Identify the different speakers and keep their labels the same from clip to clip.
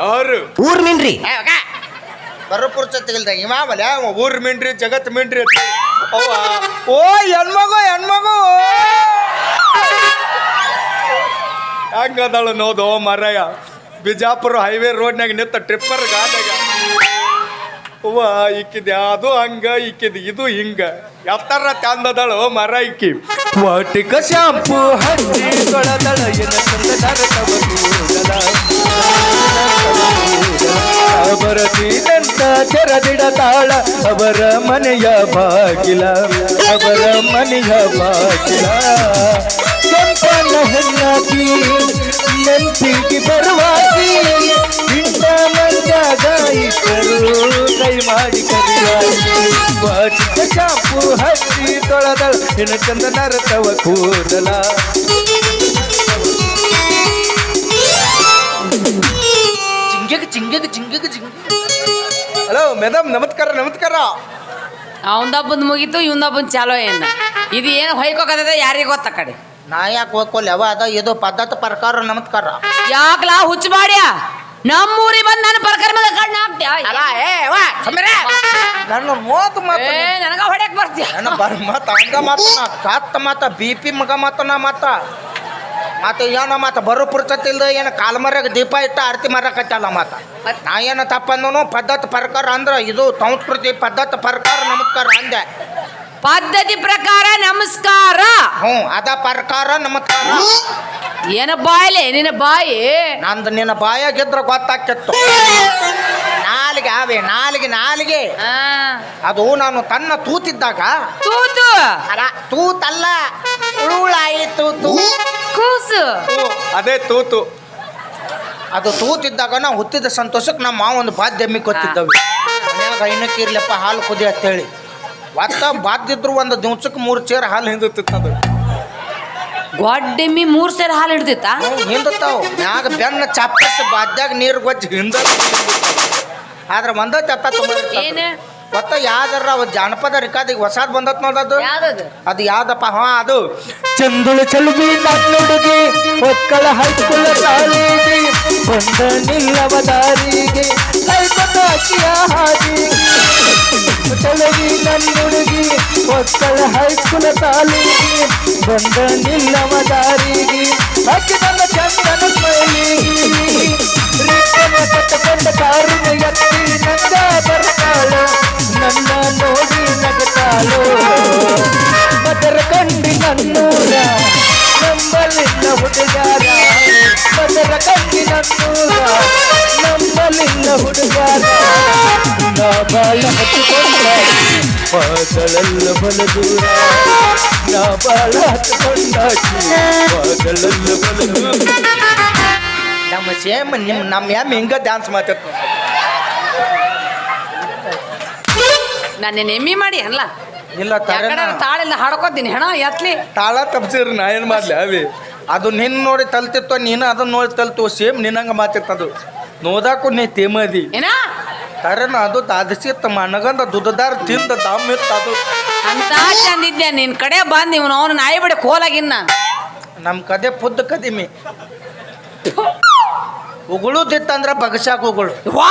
Speaker 1: ಯಾರು?
Speaker 2: ಊರ್ ಮಿನ್ರಿ
Speaker 3: ಬರಪುರ್ ತೆಗಿಲ್ದ ಇವ ಆಮೇಲೆ ಅವ
Speaker 1: ಊರ್ ಮಿಂಡ್ರಿ ಜಗತ್ ಮಿಂಡ್ರಿ ಅಂತ.
Speaker 3: ಅವ್ವ. ಓ ಹೆಣ್ಮಗು ಹೆಣ್ಮಗು.
Speaker 1: ಹೆಂಗದಾಳ ನೋದು ಮರಯ. ಬಿಜಾಪುರ ಹೈವೇ ರೋಡ್ನಾಗ ನಿಂತ ಟ್ರಿಪ್ಪರ್ ಗಾಡ್ಯಾಗ ಅವ್ವ ಇಕ್ಕಿದ ಅದು ಹಂಗ ಇಕ್ಕಿದ ಇದು ಹಿಂಗ. ಎತ್ತರ ತಂದದಳು ಮರ ಇಕ್ಕಿ ವಾಟಿಕ ಶಾಂಪು ಹಚ್ಚಿ ತೊಳೆದಳ ಎನ್ನ ಚಂದ ನರಕವ ಕೂದಲ. ತೆರದಿಡತಾಳ ಅವರ ಮನೆಯ ಬಾಗಿಲ, ಅವರ ಮನೆಯ ಬಾಗಿಲ. ಕೆಂಪನ ಹೆಣ್ಣಾಕಿ ನೆಂಪಿಗೆ ಬರುವಾಗಿ, ಇಂಥ ಇಟ್ಟರು ಕೈ ಮಾಡಿ ಕರಿಯಾಗಿ ಶಾಂಪು ಹಚ್ಚಿ ತೊಳೆದ ಹೆಣ ಚಂದ ನರತವ ಕೂದಲ.
Speaker 3: ಚಿಂಗಿಗ ಚಿಂಗಿಗ ಚಿಂಗಿಗ ಚಿಂಗಿಗ ಹಲೋ ಮೇಡಮ್ ನಮಸ್ಕಾರ ನಮಸ್ಕಾರ.
Speaker 4: ಅವಂದಬ್ಬಂದು ಮುಗೀತು ಇವಂದಬ್ಬಂದು ಚಾಲೋ ಏನ? ಇದು ಏನು ಹೊಯ್ಕೋಕದ ಯಾರಿಗೆ ಗೊತ್ತ ಕಡೆ?
Speaker 3: ನಾ ಯಾಕೆ ಹೋಗ್ಕೊಲ್ಲ ಯಾವ ಅದ ಇದು ಪದ್ಧತಿ ಪ್ರಕಾರ ನಮಸ್ಕಾರ.
Speaker 4: ಯಾಕಲಾ ಹುಚ್ಚ ಮಾಡ್ಯ? ನಮ್ಮೂರಿ ಬಂದ್ ನನ್ನ ಪ್ರಕಾರ ಮೇಲೆ ಕಣ್ಣು ಹಾಕ್ತ್ಯಾ?
Speaker 3: ಅಲ್ಲ ಏ ವಾ ಸುಮ್ಮನೆ ನನ್ನ ಮೋತ್ ಮಾತು
Speaker 4: ಏ ನನಗ ಹೊಡ್ಯಕ್ ಬರ್ತೀಯ?
Speaker 3: ನನ್ನ ಬರ್ ಮಾತ ಹಂಗ ಮಾತ ನಾ. ಮಾತ ಬಿ ಪಿ ಮಗ ಮಾತ ನಾ ಮಾತ. ಮತ್ತೆ ಏನೋ ಮತ್ತೆ ಬರೋ ಪುರ್ತತಿಲ್ದ ಏನು ಕಾಲ್ಮರ್ಯಾಗ ದೀಪ ಇಟ್ಟು ಆರತಿ ಮಾರಕತ್ತಲ್ಲ ಮತ್ತೆ ನಾ ಏನು ತಪ್ಪಂದನು ಪದ್ಧತಿ ಪ್ರಕಾರ ಅಂದ್ರೆ ಇದು ಸಂಸ್ಕೃತಿ ಪದ್ಧತಿ ಪ್ರಕಾರ ನಮಸ್ಕಾರ ಅಂದೆ.
Speaker 4: ಪದ್ಧತಿ ಪ್ರಕಾರ ನಮಸ್ಕಾರ.
Speaker 3: ಹ್ಞೂ ಅದ ಪ್ರಕಾರ ನಮಸ್ಕಾರ.
Speaker 4: ಏನ ಬಾಯಿಲೆ ನಿನ್ನ ಬಾಯಿ?
Speaker 3: ನಂದು ನಿನ್ನ ಬಾಯಾಗಿದ್ರೆ ಗೊತ್ತಾಕಿತ್ತು ನಾಲಿಗೆ ಆವೆ ನಾಲಿಗೆ ನಾಲಿಗೆ.
Speaker 4: ಆ,
Speaker 3: ಅದು ನಾನು ತನ್ನ ತೂತಿದ್ದಾಗ.
Speaker 4: ತೂತು?
Speaker 3: ಅಲ್ಲ ತೂತಲ್ಲ. ಉಳುಳಾಯಿ ತೂತು
Speaker 4: ಕೂಸು.
Speaker 1: ಅದೇ ತೂತು.
Speaker 3: ಅದು ತೂತಿದ್ದಾಗ ನಾ ಹುತ್ತಿದ ಸಂತೋಷಕ್ಕೆ ನಮ್ಮ ಮಾವ ಒಂದು ಬಾಧ್ಯಮಿ ಕೊತ್ತಿದ್ದವಿ ಮನ್ಯಾಗ ಐನಕ್ಕೆ ಇರ್ಲಪ್ಪ ಹಾಲು ಕುದಿ ಅಂತೇಳಿ ಒತ್ತ ಬಾದ್ದಿದ್ರು ಒಂದು ದಿವ್ಸಕ್ಕೆ ಮೂರು ಚೇರ್ ಹಾಲು ಹಿಂದುತ್ತಿತ್ತದು
Speaker 4: ಗೊಡ್ಡೆಮ್ಮಿ ಮೂರ್ ಸೇರಿ ಹಾಲು ಹಿಡ್ದಿತ್ತ?
Speaker 3: ಹಿಂದುತ್ತಾವು. ಮ್ಯಾಗ ಬೆನ್ನ ಚಾಪಸ್ ಬಾದ್ಯಾಗ ನೀರು ಗೊಜ್ಜಿ ಹಿಂದ ಆದ್ರೆ ಒಂದ ಚತ್ತ
Speaker 4: ಏನ?
Speaker 3: ಒತ್ತ ಯಾವ್ದಾರ ಅವ ಜಾನಪದ ಈಗ ಹೊಸಾದ್ ಬಂದತ್ ನೋಡದು
Speaker 4: ಯಾವ್ದದು?
Speaker 3: ಅದು ಯಾವ್ದಪ್ಪ? ಹಾ ಅದು.
Speaker 1: ಚಂದುಳು ಚಲುಬಿ ನನ್ನುಡುಗಿ ಒಕ್ಕಳ ಹೈಸ್ಕೂಲ ಸಾಲಿಗೆ ಬಂದ ನಿಲ್ಲವ ದಾರಿಗೆ ಕೈಕೊಟ್ಟಾಕಿಯ ಹಾದಿಗೆ. ಚಲುವಿ ನನ್ನುಡುಗಿ ಒಕ್ಕಳ ಹೈಸ್ಕೂಲ ಸಾಲಿಗೆ ಬಂದ ನಿಲ್ಲವ ದಾರಿಗೆ. ಅಕ್ಕಿ ನನ್ನ ಚಂದನ ಮೈಲಿಗೆ ಕಟ್ಟಕೊಂಡ ಕಾರಿನ ಎತ್ತಿ ನಂದ ಬರ್ತಾಳು ನನ್ನ ನೋಡಿ ನಗತಾಳು ಮದರ ಕಂಡಿ ನನ್ನೂರ ನಂಬಲಿಲ್ಲ ಹುಡುಗಾರ ಮದರ ಕಂಡಿ ನನ್ನೂರ ನಂಬಲಿಲ್ಲ ಹುಡುಗಾರ ನಾ ಬಾಳ ಹತ್ತುಕೊಂಡ ಪಾದಳೆಲ್ಲ ಬಲ ದೂರ ನಾ ಬಾಳ ಹತ್ತುಕೊಂಡಾಕಿ ಪಾದಳೆಲ್ಲ ಬಲ ದೂರ
Speaker 3: ನಮ್ಮ ಸೇಮ್ ನಿಮ್ಮ ನಮ್ಮ ಎಂ ಹಿಂಗ ಡ್ಯಾನ್ಸ್ ಮಾತಾಡ್ತ
Speaker 4: ನಾನು ನೆಮ್ಮಿ ಮಾಡಿ ಅಲ್ಲ.
Speaker 3: ಇಲ್ಲ
Speaker 4: ಯಾಕಡೆ ತಾಳಿಂದ ಹಾಡ್ಕೋತೀನಿ ಹೆಣ ಎತ್ಲಿ.
Speaker 1: ತಾಳ ತಪ್ಸಿರಿ ನಾ ಏನು ಮಾಡ್ಲಿ ಅವಿ.
Speaker 3: ಅದು ನಿನ್ನ ನೋಡಿ ತಲ್ತಿತ್ತು ನೀನು ಅದನ್ನ ನೋಡಿ ತಲ್ತು ಸೇಮ್ ನಿನ್ನಂಗ ಮಾತಿರ್ತದು. ನೋದಾಕು ನೀ ತೇಮದಿ.
Speaker 4: ಏನ?
Speaker 3: ಕರೆನ ಅದು ದಾದಸಿತ್ತ ಮನಗಂದ ದುಡ್ದಾರ ತಿಂದ ದಮ್ ಇತ್ತು ಅದು.
Speaker 4: ಅಂತ ಚಂದಿದ್ದೆ ನಿನ್ ಕಡೆ ಬಂದ್ ಇವನು ಅವನು ನಾಯಿ ಬಿಡಿ ಕೋಲಾಗಿನ್ ನಾನು
Speaker 3: ನಮ್ಮ ಕದೆ ಪುದ್ದ ಕದಿಮಿ. ಉಗುಳುದಿತ್ತಂದ್ರೆ ಬಗಸಾಕ ಉಗುಳು.
Speaker 4: ವಾ!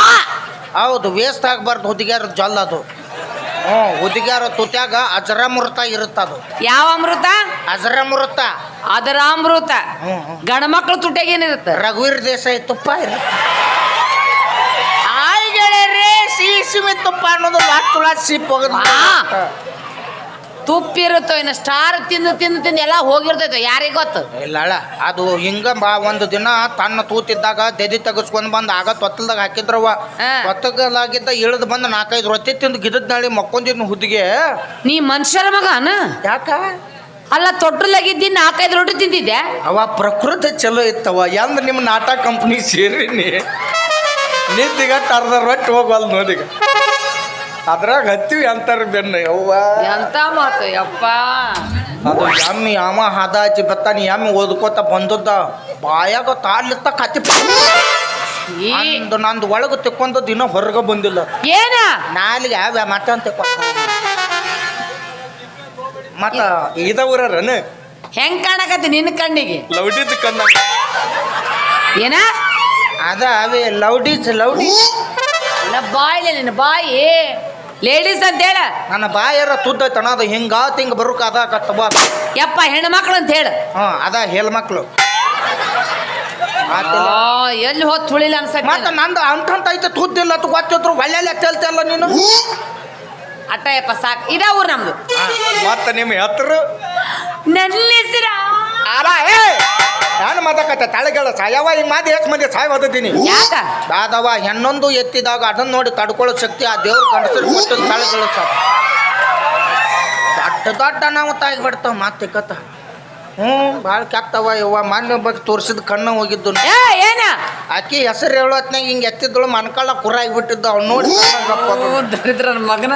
Speaker 3: ಹೌದು ವೇಸ್ಟ್ ಆಗಬಾರ್ದು ಹುದಿಗ್ಯಾರ ಜಲ್ ಅದು. ಹ್ಞೂ ಹುದಿಗ್ಯಾರ ತುತ್ಯಾಗ ಅಜರಾಮೃತ ಇರುತ್ತ ಅದು
Speaker 4: ಯಾವ ಅಮೃತ?
Speaker 3: ಅಜರಾಮೃತ.
Speaker 4: ಅದರ ಅಮೃತ
Speaker 3: ಹ್ಞೂ ಹ್ಞೂ.
Speaker 4: ಗಂಡ ಮಕ್ಳು ತುಟ್ಟಾಗೇನಿರುತ್ತೆ
Speaker 3: ರಘುವೀರ್ ದೇಸಾಯಿ ತುಪ್ಪ ಇರುತ್ತೆ. ಸಿಹಿ ಸಿಮಿ ತುಪ್ಪ ಅನ್ನೋದು ತುಳಸಿ ತುಳಾ ಸಿಪ್ ಹೋಗೋದು
Speaker 4: ವಾ. ತುಪ್ಪಿರುತ್ತೋ ಇನ್ನು ಸ್ಟಾರ್ ತಿಂದು ತಿಂದು ತಿಂದು ಎಲ್ಲ ಹೋಗಿರ್ತೈತೆ ಯಾರಿಗೆ ಗೊತ್ತು?
Speaker 3: ಇಲ್ಲ ಅಳ ಅದು ಹಿಂಗ ಬಾ ಒಂದು ದಿನ ತನ್ನ ತೂತಿದ್ದಾಗ ದೆದಿ ತೆಗೆಸ್ಕೊಂಡ್ ಬಂದು ಆಗ ತೊತ್ತಲ್ದಾಗ ಹಾಕಿದ್ರವ
Speaker 4: ಹಾ.
Speaker 3: ತೊತ್ತಲಾಗಿದ್ದ ಇಳಿದು ಬಂದು ನಾಲ್ಕೈದು ರೊಟ್ಟಿ ತಿಂದು ಗಿಡದ ನಾಳಿ ಮಕ್ಕೊಂದಿದ್ನ ಹುದ್ದಿಗೆ.
Speaker 4: ನೀ ಮನುಷ್ಯರ ಮಗನ?
Speaker 3: ಯಾಕ?
Speaker 4: ಅಲ್ಲ ತೊಟ್ಟಲಾಗಿದ್ದಿ ನಾಲ್ಕೈದು ರೊಟ್ಟಿ ತಿಂದಿದ್ದೆ?
Speaker 3: ಅವ ಪ್ರಕೃತಿ ಚಲೋ ಇತ್ತವ ಎಂದ ನಿಮ್ಮ ನಾಟಕ ಕಂಪ್ನಿ ಸೇರಿನಿ.
Speaker 1: ನಿಂತಿಗ ಕರ್ದ ರೊಟ್ಟಿ ಹೋಗಲ್ ನೋಡೀಗ. ಅದ್ರಾಗ ಹತ್ತಿವಿ ಅಂತಾರ ಬೆನ್ನ ಅವ್ವ
Speaker 4: ಎಂತ ಮಾತು ಯಪ್ಪ.
Speaker 3: ಅದು ಎಮ್ಮಿ ಅಮ್ಮ ಹದ ಹಚ್ಚಿ ಬತ್ತಾನಿ ಎಮ್ಮಿ ಓದ್ಕೋತ ಬಂದದ್ದ. ಬಾಯಾಗ ತಾಡ್ಲಿತ್ತ ಕತ್ತಿ
Speaker 4: ಈ
Speaker 3: ನಂದು ಒಳಗೆ ತಿಕ್ಕೊಂದು ದಿನ ಹೊರಗೆ ಬಂದಿಲ್ಲ.
Speaker 4: ಏನ?
Speaker 3: ನಾಲಿಗೆ ಯಾವ ಮತ್ತೆ ಅಂತ ಮತ್ತ
Speaker 1: ಇದ ಊರನ
Speaker 4: ಹೆಂಗ್ ಕಾಣಕತ್ತಿ ನಿನ್ನ ಕಣ್ಣಿಗೆ?
Speaker 1: ಲೌಡಿದ್ ಕಣ್ಣ
Speaker 4: ಏನ?
Speaker 3: ಅದ ಅವೇ ಲೌಡೀಸ್ ಲೌಡಿ
Speaker 4: ನಿನ್ನ ಬಾಯಿಲೆ ನಿನ್ನ ಬಾಯಿ. ಲೇಡೀಸ್ ಅಂತ ಹೇಳ.
Speaker 3: ನನ್ನ ಬಾಯರ ತುದ್ದ ಅದು ಹಿಂಗಾತ್ ಹಿಂಗ ಬರುಕ ಅದ ಕತ್ತಬ
Speaker 4: ಯಪ್ಪ ಹೆಣ್ಣು ಮಕ್ಳು ಅಂತ ಹೇಳ.
Speaker 3: ಹಾ ಅದ ಹೆಲ್ ಮಕ್ಳು ಆ,
Speaker 4: ಎಲ್ಲಿ ಹೋದ್ ತುಳಿಲ್ಲ
Speaker 3: ಮತ್ತ
Speaker 4: ಮತ್ತೆ
Speaker 3: ನಂದು ಅಂತಂತ ಐತೆ ತುದ್ದಿಲ್ಲ ಅಂತ ಗೊತ್ತಿದ್ರು ಒಳ್ಳೆ ಚೆಲ್ತಲ್ಲ ನೀನು.
Speaker 4: ಅಟ್ಟ ಯಪ್ಪ ಸಾಕ್. ಇದ ಊರ್ ನಮ್ದು.
Speaker 1: ಮತ್ತ ನಿಮ್ಮ ಹೆತ್ರು?
Speaker 4: ನನ್ನ ಹೆಸರ
Speaker 3: ಅಲ್ಲ ಏ ಮಾತಾಕತ್ತೆ ತಳಗಳ ಸಾಯವ ಈ ಮಾದಿ ಎಷ್ಟು ಮಂದಿ ಸಾಯ್ ಹೊದಿನಿ
Speaker 4: ಯಾಕ
Speaker 3: ದಾದವ ಹೆಣ್ಣೊಂದು ಎತ್ತಿದಾಗ ಅದನ್ನ ನೋಡಿ ತಡ್ಕೊಳ್ಳೋ ಶಕ್ತಿ ಆ ದೇವ್ರ ಗಂಡಸರು ಕೊಟ್ಟು ತಳೆಗಳ ಸಾಕು ದೊಡ್ಡ ದೊಡ್ಡ ಅನಾಹುತ ಆಗಿಬಿಡ್ತಾವ ಮತ್ತೆ ಕತ್ತ ಹ್ಞೂ ಭಾಳ ಕೆತ್ತವ ಇವ ಮಾನ್ಯ ಬಗ್ಗೆ ತೋರಿಸಿದ ಕಣ್ಣು ಹೋಗಿದ್ದು
Speaker 4: ಏನ?
Speaker 3: ಆಕಿ ಹೆಸರು ಹೇಳೋತ್ನಾಗ ಹಿಂಗೆ ಎತ್ತಿದ್ದಳು ಮನ್ಕಳ್ಳ ಕುರ ಆಗಿಬಿಟ್ಟಿದ್ದು ಅವ್ನು ನೋಡಿ.
Speaker 4: ದರಿದ್ರ ಮಗನ.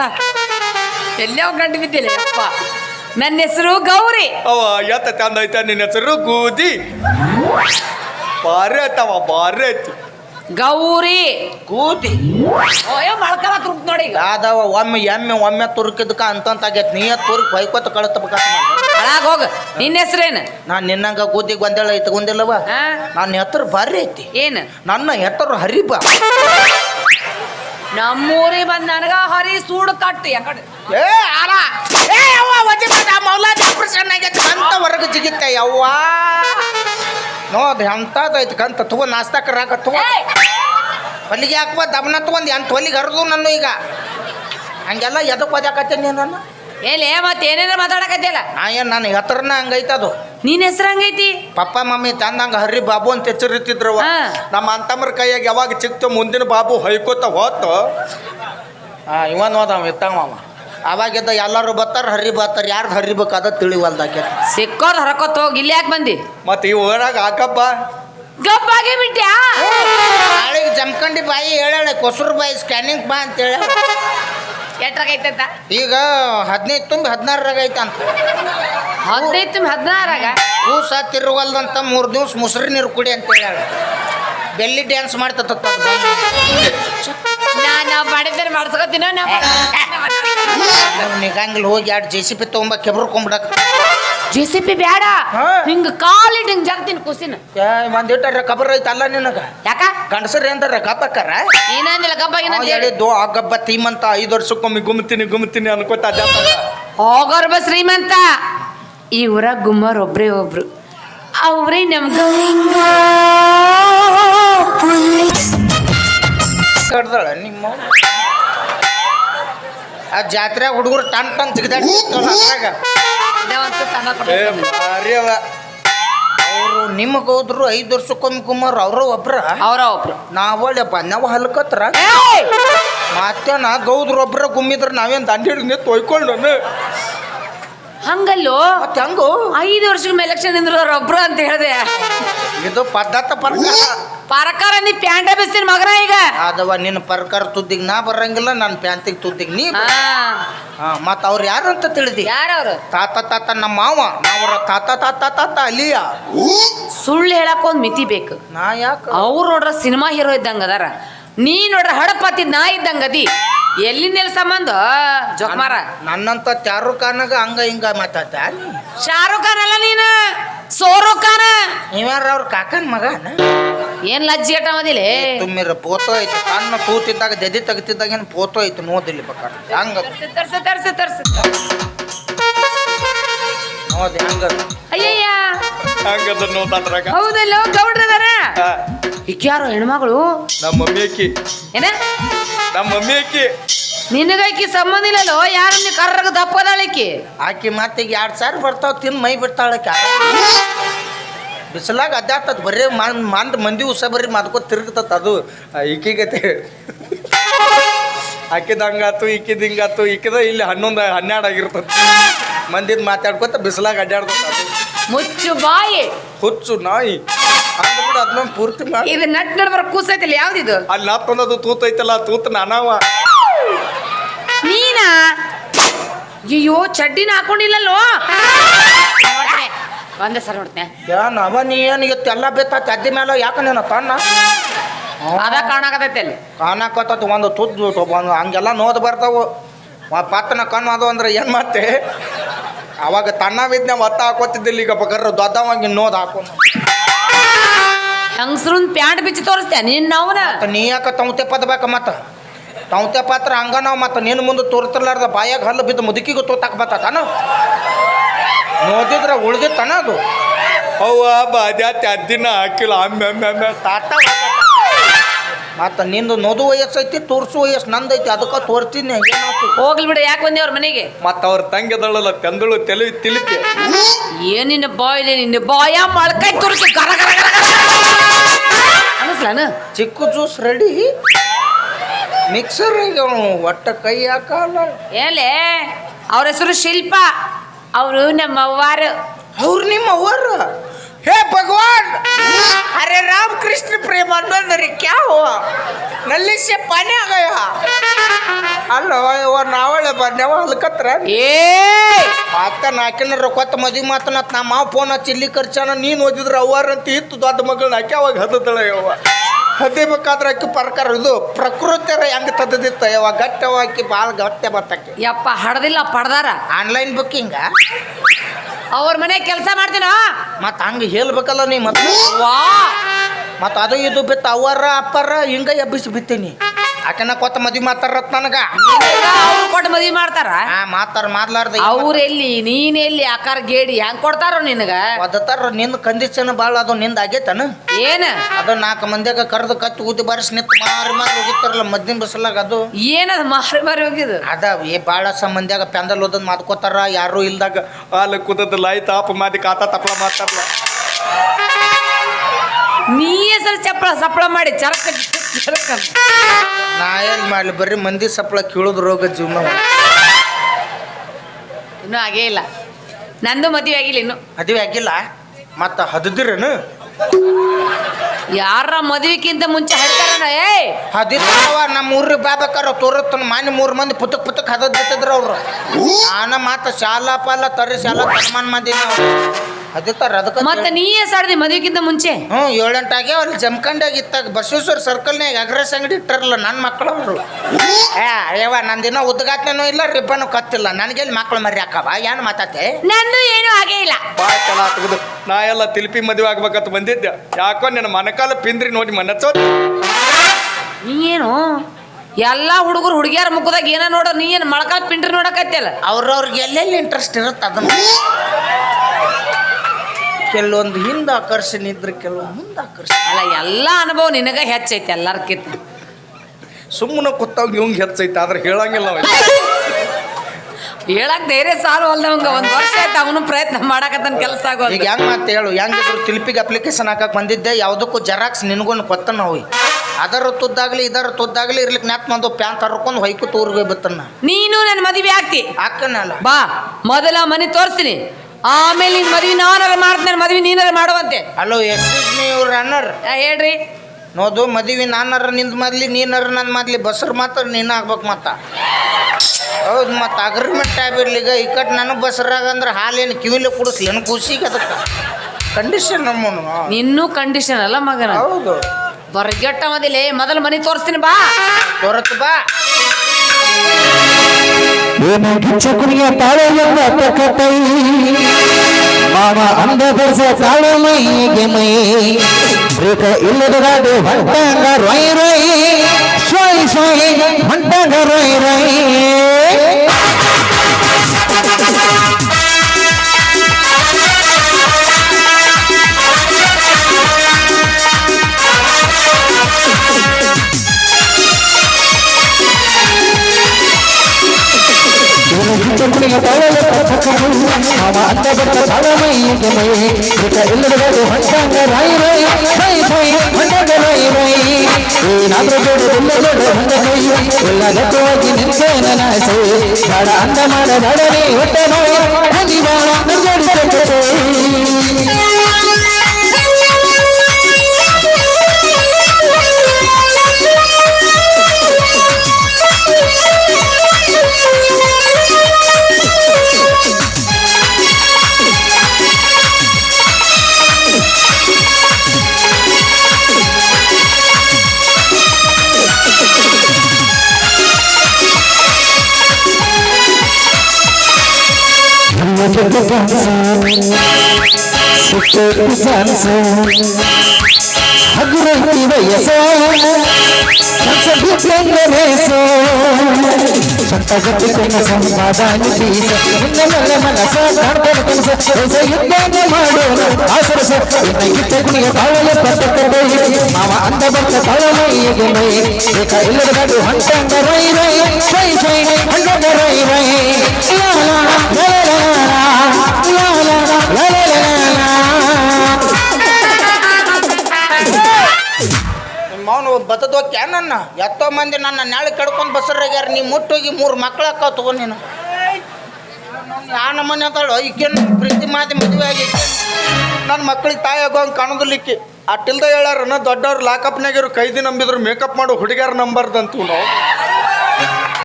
Speaker 4: ಎಲ್ಲೇ ಗಂಟು ಬಿದ್ದಿಲ್ಲ ಯಪ್ಪ. ನನ್ನ ಹೆಸರು ಗೌರಿ.
Speaker 1: ಅವ ಎತ್ತ ತಂದೈತೆ ನಿನ್ನ ಹೆಸರು ಗೂದಿ. ಬಾರಿ ಐತವ ಬಾರಿ ಐತಿ
Speaker 4: ಗೌರಿ.
Speaker 3: ಕೂತಿ
Speaker 4: ಅಯ್ಯೋ ಮಳ್ಕಲ ತುರ್ಕ್ ನೋಡಿ ಈಗ.
Speaker 3: ದಾದವ ಒಮ್ಮೆ ಎಮ್ಮೆ ಒಮ್ಮೆ ತುರುಕಿದ್ಕ ಅಂತಂತ ಆಗೈತೆ ನೀ ತುರುಕ್ ಬೈಕೋತ ಕಳತ್ಬೇಕಂತ
Speaker 4: ಅಳಾಗ ಹೋಗ. ನಿನ್ನ ಹೆಸರೇನು?
Speaker 3: ನಾನು ನಿನ್ನಂಗ ಕೂತಿ ಬಂದೇಳ ಇಟ್ಕೊಂಡಿಲ್ಲವ
Speaker 4: ಗೊಂದಿಲ್ಲವ.
Speaker 3: ನನ್ನ ಹೆತ್ತರು ಬರ್ರಿ ಐತಿ.
Speaker 4: ಏನು?
Speaker 3: ನನ್ನ ಹೆತ್ತರು ಹರಿಬ
Speaker 4: ನಮ್ಮೂರಿಗೆ ಬಂದ್ ನನಗ ಹರಿ ಸೂಡು ಕಟ್ಟು ಯಾಕಡೆ
Speaker 3: ಏ ಅಲ್ಲ ಏ ಬಂದ ಮೌಲಾದ ಆಪರೇಷನ್ ಆಗೈತಿ ಅಂತ ಹೊರಗೆ ಜಿಗಿತ್ತೆ ಯವ್ವ ನೋಡ್ ಎಂತದೈತಿ ಕಂತ ತಗೋ ನಾಸ್ತಾಕ ರಾಕ ತಗೋ! ಹೊಲಿಗೆ ಹಾಕುವ ದಮನ ತಗೊಂಡು ಎಂತ ಹೊಲಿಗೆ ಹರಿದು ನನ್ನ ಈಗ. ಹಂಗೆಲ್ಲ ಎದಕ್ಕೆ ಓದಾಕತ್ತೆ ನೀನು
Speaker 4: ನನ್ನ? ಏಲೇ ಮತ್ತೆ ಏನೇನ ಮಾತಾಡಕತ್ತಿಲ್ಲ
Speaker 3: ನಾ ಏನು ನನ್ನ ಹೆತ್ರನ ಹಂಗೈತೆ ಅದು?
Speaker 4: ನಿನ್ನ ಹೆಸರು ಹಂಗೈತಿ?
Speaker 3: ಪಪ್ಪ ಮಮ್ಮಿ ತಂದಂಗ ಹರ್ರಿ ಬಾಬು ಅಂತ ಹೆಸರಿತ್ತಿದ್ರವ
Speaker 4: ಹಾ.
Speaker 1: ನಮ್ಮ ಅಂತಮ್ಮರ ಕೈಯಾಗ ಯಾವಾಗ ಚಿಕ್ತು ಮುಂದಿನ ಬಾಬು ಹೊಯ್ಕೋತ ಹೋತು.
Speaker 3: ಹಾಂ ಇವನ್ ಹೋದವ ಇತ್ತವ ಅವಾಗಿದ್ದ ಎಲ್ಲರೂ ಬರ್ತಾರ ಹರಿ ಬರ್ತಾರ ಯಾರ್ದು ಹರಿಬೇಕು ಅದ ತಿಳಿವಲ್ದಾಕೆ.
Speaker 4: ಸಿಕ್ಕೋದ್ ಹೊರಕೋತ್ ಹೋಗಿ ಇಲ್ಲಿ ಯಾಕೆ ಬಂದಿ?
Speaker 1: ಮತ್ತೆ ಈ ಊರಾಗ ಹಾಕಪ್ಪ.
Speaker 4: ಗಬ್ಬಾಗಿ ಬಿಟ್ಟ್ಯಾ
Speaker 3: ನಾಳೆಗೆ ಜಮ್ಕಂಡಿ ಬಾಯಿ ಹೇಳೇಳೆ ಕೊಸರು ಬಾಯಿ ಸ್ಕ್ಯಾನಿಂಗ್ ಬಾ ಅಂತೇಳಿ.
Speaker 4: ಎಟ್ರಾಗೈತಂತ?
Speaker 3: ಈಗ ಹದಿನೈದು ತುಂಬಿ ಹದಿನಾರರಾಗ ಐತಂತ
Speaker 4: ಹದಿನೈದು ತುಂಬ ಹದಿನಾರಾಗ
Speaker 3: ಕೂಸ ತಿರುವಲ್ದಂತ ಮೂರು ದಿವ್ಸ ಮುಸ್ರಿ ನೀರು ಕುಡಿ ಅಂತ ಹೇಳ ಬೆಲ್ಲಿ ಡ್ಯಾನ್ಸ್ ಮಾಡ್ತತ್ತ.
Speaker 4: ನಾನು ಮಾಡಿದ್ರೆ ಮಾಡ್ಸ್ಕೊತೀನ.
Speaker 3: ನಿಗಂಗಿಲ್ ಹೋಗಿ ಎರಡು ಜೆ ಸಿ ಪಿ ತೊಗೊಂಬ ಕೆಬ್ರಕೊಂಬಿಡಕ್.
Speaker 4: ಜೆ ಸಿ ಪಿ ಬೇಡ
Speaker 3: ಹಾ.
Speaker 4: ಹಿಂಗ ಕಾಲಿಟ್ಟು ಹಿಂಗ್ ಜಾಗ್ತೀನಿ ಕುಸಿನ.
Speaker 3: ಒಂದಿಟ್ಟಾರ ಕಬರ್ ಐತಲ್ಲ ನಿನಗ?
Speaker 4: ಯಾಕ?
Speaker 3: ಗಂಡಸರ್ ಏನ್ದಾರ
Speaker 4: ಕಬ್ಬಕ್ಕಾರ ಏನಂದಿಲ್ಲ ಕಬ್ಬ
Speaker 3: ಹೇಳಿದ್ದು ಆ ಗಬ್ಬ ತೀಮಂತ ಐದು ವರ್ಷ
Speaker 1: ವರ್ಷಕ್ಕೊಮ್ಮೆ ಗುಮ್ತೀನಿ ಗುಮ್ತೀನಿ ಅನ್ಕೋತ ಆಗರ್ಬ
Speaker 4: ಹೋಗೋರ್ ಬಸ್ ಶ್ರೀಮಂತ. ಈ ಊರ ಗುಮ್ಮರ್ ಒಬ್ರೇ ಒಬ್ರು. ಅವ್ರೇ ನಮ್ಗ
Speaker 3: ಕಡ್ದಾಳ ನಿಮ್ಮ ಆ ಜಾತ್ರೆ ಹುಡುಗರು ಟನ್ ಟನ್ ಜಿಗದಾಡ್ತಾಗ
Speaker 1: ಏ ಭಾರಿ ಅವ
Speaker 3: ಅವರು ನಿಮಗೆ ಹೋದ್ರು ಐದು ವರ್ಷಕ್ಕೊಮ್ಮೆ ಕುಮಾರ್ ಅವರು ಒಬ್ರ?
Speaker 4: ಅವ್ರ ಒಬ್ರು.
Speaker 3: ನಾವಳ್ಯಪ್ಪ ನಾವು ಹಲ್ಕತ್ರ? ಮತ್ತೆ ನಾ ಗೌದ್ರ ಒಬ್ರ ಗುಮ್ಮಿದ್ರ ನಾವೇನು ದಂಡ ಹಿಡಿದ್ ತೊಯ್ಕೊಂಡು
Speaker 4: ಹಂಗಲ್ಲೋ?
Speaker 3: ಮತ್ತೆ ಹಂಗು?
Speaker 4: ಐದು ವರ್ಷಕ್ಕೆ ಎಲೆಕ್ಷನ್ ನಿಂದ್ರವ್ರ ಒಬ್ರು ಅಂತ ಹೇಳ್ದೆ.
Speaker 3: ಇದು ಪದ್ಧತ ಪರ್ಕಾರ.
Speaker 4: ಪರಕಾರ ನೀ ಪ್ಯಾಂಟ ಬಿಸ್ತೀನಿ ಮಗನ ಈಗ.
Speaker 3: ಅದವ ನಿನ್ನ ಪರ್ಕಾರ ತುದ್ದಿಗೆ ನಾ ಬರಂಗಿಲ್ಲ ನನ್ನ ಪ್ಯಾಂತಿಗೆ ತುದ್ದಿಗೆ ನೀ
Speaker 4: ಹಾ.
Speaker 3: ಮತ್ತೆ ಅವ್ರು ಯಾರು ಅಂತ ತಿಳಿದಿ?
Speaker 4: ಯಾರವ್ರು?
Speaker 3: ತಾತ ತಾತ ನಮ್ಮ ಮಾವ. ನಾವ್ರ ತಾತ ತಾತ ತಾತ ಅಲಿಯ.
Speaker 4: ಸುಳ್ಳು ಹೇಳಕ್ ಒಂದ್ ಮಿತಿ ಬೇಕು.
Speaker 3: ನಾ ಯಾಕ?
Speaker 4: ಅವ್ರು ನೋಡ್ರ ಸಿನಿಮಾ ಹೀರೋ ಇದ್ದಂಗ ಅದಾರ. ನೀ ನೋಡ್ರ ಹಡಪತ್ತಿದ್ ನಾ ಇದ್ದಂಗ ಎಲ್ಲಿ ಸಂಬಂಧ ಜೋಕ್ಮಾರ.
Speaker 3: ನನ್ನಂತ ಶಾರುಖ್ ಖಾನಾಗ ಹಂಗ ಹಿಂಗ ಮಾತಾಡ್ತ
Speaker 4: ಶಾರುಖ್ ಖಾನ್ ಅಲ್ಲ ನೀನು? ಸೋರುಖ್ ಖಾನ್.
Speaker 3: ನೀವ್ಯಾರ ಅವ್ರ ಕಾಕನ್ ಮಗ
Speaker 4: ಏನ್ ಲಜ್ಜಿ ಅದಿಲ್ಲ
Speaker 3: ತುಂಬಿರ ಪೋತೋ ಐತಿ. ಸಣ್ಣ ತೂತಿದ್ದಾಗ ದದಿ ತೆಗಿತಿದ್ದಾಗ ಏನು ಪೋತೋ ಐತಿ ನೋದಿಲ್ಲಿ ಬಕ್ಕ ಹಂಗ
Speaker 4: ತರ್ಸ ತರ್ಸ ತರ್ಸ
Speaker 3: ನೋದಿ ಹಂಗ
Speaker 4: ಅಯ್ಯಯ್ಯ.
Speaker 1: ಹಂಗದ ನೋಡ್ತಾದ್ರಾಗ
Speaker 4: ಹೌದಲ್ಲ ಗೌಡ್ರದಾರ? ಯಾರು ಹೆಣ್ಮಗಳು?
Speaker 1: ನಮ್ಮ ಮಮ್ಮಿ ಅಕ್ಕಿ
Speaker 4: ಏನ?
Speaker 1: ನಮ್ಮ ಮಮ್ಮಿ ಅಕ್ಕಿ
Speaker 4: ನಿನಗೈಕಿ ಸಂಬಂಧ ಇಲ್ಲಲ್ಲೋ ಯಾರು ನೀ ಕರ್ರಗ ದಪ್ಪದಾಳಿಕಿ?
Speaker 3: ಆಕಿ ಮಾತಿಗೆ ಎರಡು ಸಾವಿರ ಬರ್ತಾವ ತಿಂದು ಮೈ ಬಿಡ್ತಾಳಕ್ಕೆ ಬಿಸಿಲಾಗ ಅದ್ಯಾತದ್ ಬರೀ ಮನ್ ಮಂದ್ ಮಂದಿ ಉಸ ಬರ್ರಿ ಮಾದ್ಕೋ ತಿರುಗ್ತತ್ ಅದು.
Speaker 1: ಈಕಿಗತೆ ಆಕಿದ ಹಂಗಾತು ಈಕಿದ ಹಿಂಗಾತು ಈಕಿದ ಇಲ್ಲಿ ಹನ್ನೊಂದು ಹನ್ನೆರಡು ಆಗಿರ್ತದ.
Speaker 3: ಮಂದಿದ್ ಮಾತಾಡ್ಕೊತ ಬಿಸಿಲಾಗ ಅಡ್ಡಾಡ್ತದ ಅದು.
Speaker 4: ಮುಚ್ಚು ಬಾಯಿ.
Speaker 1: ಹುಚ್ಚು ನಾಯಿ.
Speaker 3: ಅಂದ್ ಬಿಡು ಅದನ್ನ ಪೂರ್ತಿ ಮಾಡಿ
Speaker 4: ಇದು ನಟ್ ನಡ್ಬರ ಕೂಸೈತಿಲ್ಲ ಯಾವ್ದಿದು?
Speaker 1: ಅಲ್ಲಿ ನಾತ್ತೊಂದದು ತೂತ್ ಐತಲ್ಲ ತೂತ ನಾನವ
Speaker 4: ನೀನಾ? ಅಯ್ಯೋ ಚಡ್ಡಿನ ಹಾಕೊಂಡಿಲ್ಲಲ್ಲೋ. ಒಂದೇ ಸಲ ನೋಡ್ತೇನೆ.
Speaker 3: ಏನ್ ಅವ ನೀ ಏನು ಇವತ್ತು ಎಲ್ಲ ಬೇತ ಚಡ್ಡಿ ಮೇಲೆ ಯಾಕೆ ನೀನು ತಣ್ಣ
Speaker 4: ಅದ ಕಾಣಕತೈತೆ ಅಲ್ಲಿ.
Speaker 3: ಕಾಣಕತ್ತ ಒಂದು ತುದ್ದು ಒಂದು ಹಂಗೆಲ್ಲ ನೋದು ಬರ್ತಾವು. ಪತ್ತನ ಕಣ್ಣು ಅದು ಅಂದ್ರೆ ಏನು ಮತ್ತೆ? ಅವಾಗ ತಣ್ಣ ಬಿದ್ದ ಒತ್ತ ಹಾಕೋತಿದ್ದಿಲ್ಲ ಈಗ ಬಕರ್ರ ದೊಡ್ಡವಾಗಿ ನೋದು ಹಾಕೊಂಡು
Speaker 4: ಹೆಂಗಸ್ರನ್ ಪ್ಯಾಂಟ್ ಬಿಚ್ಚಿ ತೋರಿಸ್ತ್ಯಾ? ನಿನ್ನ ಅವನ
Speaker 3: ಮತ್ತ ನೀ ಯಾಕ ತೌತೆ ಪದಬೇಕು ಮತ್ತ? ತೌತೆ ಪಾತ್ರ ಹಂಗ ನಾವು ಮತ್ತ ನಿನ್ನ ಮುಂದೆ ತೋರ್ತಿರ್ಲಾರ್ದ ಬಾಯಾಗ ಹಲ್ಲು ಬಿದ್ದು ಮುದುಕಿಗೂ ತೋತಾಕ ಬತ್ತಾನ ನೋಡಿದ್ರೆ ಉಳ್ದಿತ್ತನ ಅದು?
Speaker 1: ಅವ್ವ ಬಾದ್ಯಾತ ಅದ್ದಿನ ಹಾಕಿಲ್ಲ. ಆಮೇಲೆ
Speaker 3: ತಾತ ಮತ್ತ ನಿಂದು ನೋದು ವಯಸ್ಸೈತಿ ತೋರ್ಸು ವಯಸ್ಸು ನಂದೈತಿ ಅದಕ್ಕ ತೋರ್ತೀನಿ ಏನಾಯ್ತು?
Speaker 4: ಹೋಗ್ಲಿ ಬಿಡ ಯಾಕೆ ಬಂದಿ ಅವ್ರ ಮನೆಗೆ?
Speaker 1: ಮತ್ತ ಅವ್ರ ತಂಗಿದಳಲ್ಲ ತಂದಳು ತೆಲಿ ತಿಲಿಪಿ
Speaker 4: ಏನಿನ್ನ ಬಾಯ್ಲಿ ನಿನ್ನ ಬಾಯ ಮೊಳಕೈ ತೋರಿಸಿ ಗರ ಗರ ಗರ ಗರ. ಅನ್ನಿಸ್ಲಾನ
Speaker 3: ಚಿಕ್ಕು ಜ್ಯೂಸ್ ರೆಡಿ ಮಿಕ್ಸರ್ ಒಟ್ಟ ಕೈ ಹಾಕಲ್ಲ.
Speaker 4: ಏಲೆ ಅವ್ರ ಹೆಸರು ಶಿಲ್ಪ. ಅವರು ನಮ್ಮ ಅವ್ವಾರು.
Speaker 3: ಅವ್ರು ನಿಮ್ಮ ಅವ್ವಾರ? ಹೇ ಭಗವಾನ್! ಅರೆ ರಾಮ ಕೃಷ್ಣ ಪ್ರೇಮ ರೀ ಕ್ಯಾ ನಲ್ಲಿಸೆ ಪಾನೆ ಆಗಯ. ಅಲ್ಲ ಇವ ನಾವಳೆ ಬಂದೇವ ಹಲ್ಕತ್ರ?
Speaker 4: ಏ!
Speaker 3: ಅತ್ತ ನಾಕಿನ ರೊಕ್ಕತ್ತ ಮದುವೆ ಮಾತನಾತ್ ನಮ್ಮ ಮಾವ ಫೋನ್ ಹಚ್ಚಿ ಇಲ್ಲಿ ಖರ್ಚಾನ ನೀನು ಓದಿದ್ರ ಅವ್ವಾರ ಅಂತ ಇತ್ತು ದೊಡ್ಡ ಮಗಳನ್ನ ಹಾಕಿ ಅವಾಗ ಹದ್ದಳ ಯವ್ವ. ಹದಿಬೇಕಾದ್ರೆ ಅಕ್ಕಿ ಪ್ರಕಾರ ಇದು ಪ್ರಕೃತಿಯರ ಹೆಂಗ್ ತದ್ದಿತ್ತ ಯವ್ವ ಗಟ್ಟವಾಗಿ ಆಕಿ ಭಾಳ ಗಟ್ಟೆ ಬತ್ತಾಕಿ
Speaker 4: ಯಪ್ಪ ಹಡ್ದಿಲ್ಲ ಪಡ್ದಾರ.
Speaker 3: Online booking?
Speaker 4: ಅವ್ರ ಮನೆ ಕೆಲಸ ಮಾಡ್ತೀನ?
Speaker 3: ಮತ್ತು ಹಂಗೆ ಹೇಳ್ಬೇಕಲ್ಲ ನೀ ಮತ್ತೆ
Speaker 4: ವಾ.
Speaker 3: ಮತ್ತು ಅದು ಇದು ಬಿತ್ತ ಅವರ ಅಪ್ಪರ ಹಿಂಗ ಎಬ್ಬಿಸಿ ಬಿತ್ತೀನಿ. ಆಕೆನ ಕೊತ್ತ ಮದ್ವಿ ಮಾಡ್ತಾರ ನನಗ.
Speaker 4: ಕೊಟ್ಟು ಮದ್ವಿ ಮಾಡ್ತಾರ?
Speaker 3: ಆ ಮಾತಾರ ಮಾಡ್ಲಾರ್ದ
Speaker 4: ಅವ್ರ ಎಲ್ಲಿ ನೀನ್ ಎಲ್ಲಿ ಆಕಾರ ಗೇಡಿ ಹೆಂಗ್ ಕೊಡ್ತಾರ ನಿನಗ?
Speaker 3: ಒದತಾರ ನಿಂದ ಕಂಡೀಷನ್ ಬಾಳ ಅದು ನಿಂದ ಆಗೇತನ?
Speaker 4: ಏನ?
Speaker 3: ಅದು ನಾಲ್ಕು ಮಂದಿಯಾಗ ಕರೆದು ಕತ್ತು ಊದಿ ಬಾರಿಸಿ ನಿಂತು ಮಾರಿ ಮಾರಿ ಹೋಗಿತ್ತಾರಲ್ಲ ಮದ್ದಿನ ಬಿಸಲಾಗ ಅದು?
Speaker 4: ಏನದ ಮಾರಿ ಮಾರಿ ಹೋಗಿದ್
Speaker 3: ಅದ ಏ ಬಾಳ ಮಂದಿಯಾಗ ಪೆಂದಲ್ ಓದದ್ ಮಾತ್ಕೋತಾರ ಯಾರು ಇಲ್ದಾಗ
Speaker 1: ಹಾಲು ಕುದದ ಲೈ ತಾಪ ಮಾದಿ ಕಾತ ತಪ್ಪಳ ಮಾತಾಡ್ಲ
Speaker 4: ನೀ ಹೆಸರು ಚಪ್ಪಳ ಸಪ್ಪಳ ಮಾಡಿ ಚರಕ
Speaker 3: ನಾ ಎಲ್ಲಿ ಮಾಡ್ಲಿ ಬರ್ರಿ ಮಂದಿ ಸಪ್ಪಳ ಕೀಳೋದು ರೋಗ ಜೀವನ.
Speaker 4: ಇನ್ನು ಆಗೇ ಇಲ್ಲ. ನಂದು ಮದುವೆ ಆಗಿಲ್ಲ ಇನ್ನು.
Speaker 3: ಮದುವೆ ಆಗಿಲ್ಲ? ಮತ್ತು ಹದಿದಿರೇನು?
Speaker 4: ಯಾರ ಮದುವೆಕ್ಕಿಂತ ಮುಂಚೆ ಹಡ್ತಾರ ಏ
Speaker 3: ಹದಿತಾವ ನಮ್ಮ ಊರಿಗೆ ಬಾಬೇಕಾರ ತೋರತ್ತನ ಮಾನ್ಯ ಮೂರು ಮಂದಿ ಪುತಕ್ ಪುತಕ್ ಹದ್ರ ಬಿತ್ತಿದ್ರು ಅವ್ರು. ನಾನ ಮಾತ ಶಾಲಾ ಪಾಲ ತರ್ರಿ ಶಾಲಾ ತರ್ಮಾನ್ ಮಂದಿ ನಾವು ಹದಿತಾರ ಅದಕ್ಕೆ
Speaker 4: ಮತ್ತೆ ನೀ ಸಾಡ್ದಿ ಮದುವೆಗಿಂತ ಮುಂಚೆ?
Speaker 3: ಹ್ಞೂ ಏಳೆಂಟಾಗೆ ಅಲ್ಲಿ ಜಮಖಂಡಾಗ ಇತ್ತಾಗ. ಬಸವೇಶ್ವರ ಸರ್ಕಲ್ನಾಗ ಅಗ್ರೆಸ್ ಅಂಗಡಿ ಇಟ್ಟರಲ್ಲ ನನ್ನ ಮಕ್ಕಳು ಅವರು. ಏ ಅಯ್ಯವ ನಂದಿನ ಉದ್ಘಾಟನೆನೂ ಇಲ್ಲ ರಿಬ್ಬನು ಕತ್ತಿಲ್ಲ. ನನಗೆಲ್ಲಿ ಮಕ್ಕಳು ಮರಿ ಹಾಕವ ಏನು ಮಾತಾತೆ
Speaker 4: ನಂದು ಏನೂ ಆಗೇ ಇಲ್ಲ.
Speaker 1: ಭಾಳ ಚಲೋ ನಾ ಎಲ್ಲ ತಿಲ್ಪಿ ಮದುವೆ ಆಗ್ಬೇಕಂತ ಬಂದಿದ್ದೆ. ಯಾಕೋ ನಿನ್ನ ಮನಕಾಲ ಪಿಂದ್ರಿ ನೋಡಿ ಮನಸ್ಸೋ
Speaker 4: ನೀ ಏನು? ಎಲ್ಲಾ ಹುಡುಗರು ಹುಡುಗಿಯರ ಮುಖದಾಗ ಏನ ನೋಡೋ ನೀ ಏನು ಮೊಳಕಾಲ ಪಿಂಡ್ರಿ ನೋಡಕತ್ತಿಯಲ್ಲ
Speaker 3: ಅವ್ರವ್ರಿಗೆ ಎಲ್ಲೆಲ್ಲಿ ಇಂಟ್ರೆಸ್ಟ್ ಇರುತ್ತೆ ಅದನ್ನು? ಕೆಲವೊಂದು ಹಿಂದೆ ಆಕರ್ಷಣೆ ಇದ್ರೆ ಕೆಲವೊಂದು ಮುಂದೆ ಆಕರ್ಷಣೆ.
Speaker 4: ಅಲ್ಲ ಎಲ್ಲ ಅನುಭವ ನಿನಗ ಹೆಚ್ಚೈತೆ ಎಲ್ಲರ್ಕಿಂತ.
Speaker 1: ಸುಮ್ಮನೆ ಕೂತಾಗ ಹಿಂಗೆ ಹೆಚ್ಚೈತೆ ಆದ್ರೆ ಹೇಳಂಗಿಲ್ಲ ಅವ.
Speaker 4: ಹೇಳಕ್ ಧೈರ್ಯ ಸಾಲು ಅಲ್ದವಂಗ ಒಂದು ವರ್ಷ ಆಯ್ತು ಅವನು ಪ್ರಯತ್ನ ಮಾಡಕತ್ತನ ಕೆಲಸ
Speaker 3: ಈಗ
Speaker 4: ಆಗೋದು
Speaker 3: ಹೆಂಗ್ ಮಾತು ಹೇಳು ಹೆಂಗಿದ್ರು ತಿಲ್ಪಿಗೆ ಅಪ್ಲಿಕೇಶನ್ ಹಾಕಕ್ ಬಂದಿದ್ದೆ ಯಾವುದಕ್ಕೂ ಜೆರಾಕ್ಸ್ ನಿನಗೊಂದು ಕೊತ್ತ ನಾವು ಅದರ ತುದ್ದಾಗ್ಲಿ ಇದರ ತುದ್ದಾಗ್ಲಿ ಇರ್ಲಿಕ್ಕೆ ನಾತ್ ಮಂದು ಪ್ಯಾನ್ ತರ್ಕೊಂಡು ಹೊಯ್ಕು ತೂರ್ಗೆ ಬತ್ತನ್ನ
Speaker 4: ನೀನು ನನ್ನ ಮದುವೆ ಆಗ್ತಿ.
Speaker 3: ಹಾಕನಲ್ಲ.
Speaker 4: ಬಾ ಮೊದಲ ಮನೆ ತೋರಿಸ್ತೀನಿ. ಆಮೇಲೆ ನಿನ್ ಮದ್ವಿ ನಾನಾರ ಮಾಡ್ತೀನಿ ಮದ್ವಿ ನೀನಾರ ಮಾಡುವಂತೆ.
Speaker 3: ಹಲೋ ಎಸ್ ಮೀ ಇವ್ರ
Speaker 4: ಆ, ಹೇಳ್ರಿ.
Speaker 3: ನೋದು ಮದುವೆ ನಾನಾರ ನಿಂದ ಮದ್ಲಿ ನೀನಾರ ನನ್ನ ಮದ್ಲಿ. ಬಸ್ರು ಮಾತ್ರ ನೀನು ಆಗ್ಬೇಕು ಮತ್ತ. ಹೌದು ಮತ್ತೆ ಅಗ್ರಿಮೆಂಟ್ ಆಗಿರ್ಲಿಗ ಈ ಕಟ್ ನನಗೆ ಬಸ್ರಾಗ ಅಂದ್ರೆ ಹಾಲೇನು ಕುಡಿಸ್ಲಿ ಏನು ಖುಷಿಗೆ ಅದಕ್ಕೆ. ಕಂಡೀಷನ್ ನಮ್ಮನು.
Speaker 4: ನಿನ್ನೂ ಕಂಡೀಷನ್ ಅಲ್ಲ ಮಗನ.
Speaker 3: ಹೌದು.
Speaker 4: ಬರ್ಗೆಟ್ಟ ಮದಿಲೆ ಮೊದಲು ಮನೆ ತೋರಿಸ್ತೀನಿ ಬಾ.
Speaker 3: ತೋರತ್ ಬಾ.
Speaker 2: ಚಕುನಿಯ ತಾಳೆಯನ್ನ ತಕ್ಕತೈ ಮಾವ ಅಂದ ಬರ್ಸ ತಾಳು ಮೈಗೆ ಮೈ ಬ್ರೇಕ ಇಲ್ಲದ ಗಾಡಿ ಹೊಂಟಂಗ ರೊಯ್ ರೊಯ್ ಸೊಯ್ ಮಾವ ಅಂದ ಬರ್ಸ ತಾಳು ಮೈಗೆ ಮೈ ಬ್ರೇಕ ಇಲ್ಲದ ಗಾಡಿ ಹೊಂಟಂಗ ರೊಯ್ ರೊಯ್ ಸೊಯ್ ಸೊಯ್ ಹೊಂಟಂಗ ರೊಯ್ ರೊಯ್ ಏನಾದ್ರೂ ಜೋಡು ಇಲ್ಲ ಜೋಡು ಹೊಂದ ಕೈ ಎಲ್ಲ சித்தருக்கு சான்சம் சித்தருக்கு சான்சம் அகுரத்தி வயசோ కంసభ్యులేసో సంతగతికున్న సంపాదానికి నిన్నమల్ల మనస కనపడు తెలుసు యుద్ధాన్ని ಮಾಡೋಣ ಆಸರಸ ಇಟ್ಟಿಗೆ ತಾವಲೆ ಪಟ್ಟಕ್ಕೆ ಮಾವ ಅಂದ ಬಂದ ತಾವಲೆ ಎಗೆ ಮೈ ಏಕ ಎಲ್ಲರ ಗಾಡು ಹಂಟಂಗ ರೈ ರೈ
Speaker 3: ಜೈ ಜೈ ಬತ್ತದೋಕ್ಯ ನನ್ನ? ಎತ್ತೋ ಮಂದಿ ನನ್ನ ನಾಳೆ ಕಡ್ಕೊಂಡು ಬಸರಾಗ್ಯಾರ ನೀ ಮುಟ್ಟೋಗಿ ಮೂರು ಮಕ್ಳು ಹಾಕಾವ್ ತಗೋ ನೀನು. ನಾನು ಮನೆ ಅದಾಳು? ಈಕೇನು ಪ್ರೀತಿ ಮಾದಿ ಮದುವೆ ಆಗಿ
Speaker 1: ನನ್ನ ಮಕ್ಳಿಗೆ ತಾಯಿ ಆಗೋಂಗೆ ಕಾಣೋದಿಲ್ಲಿಕ್ಕಿ ಅಟ್ಟಿಲ್ದ ಹೇಳ್ಯಾರನ ದೊಡ್ಡವ್ರು ಲಾಕಪ್ನಾಗಿರು ಕೈದಿ ನಂಬಿದ್ರು, ಮೇಕಪ್ ಮಾಡೋ ಹುಡುಗ್ಯಾರ ಅಂತೀವಿ ನಾವು.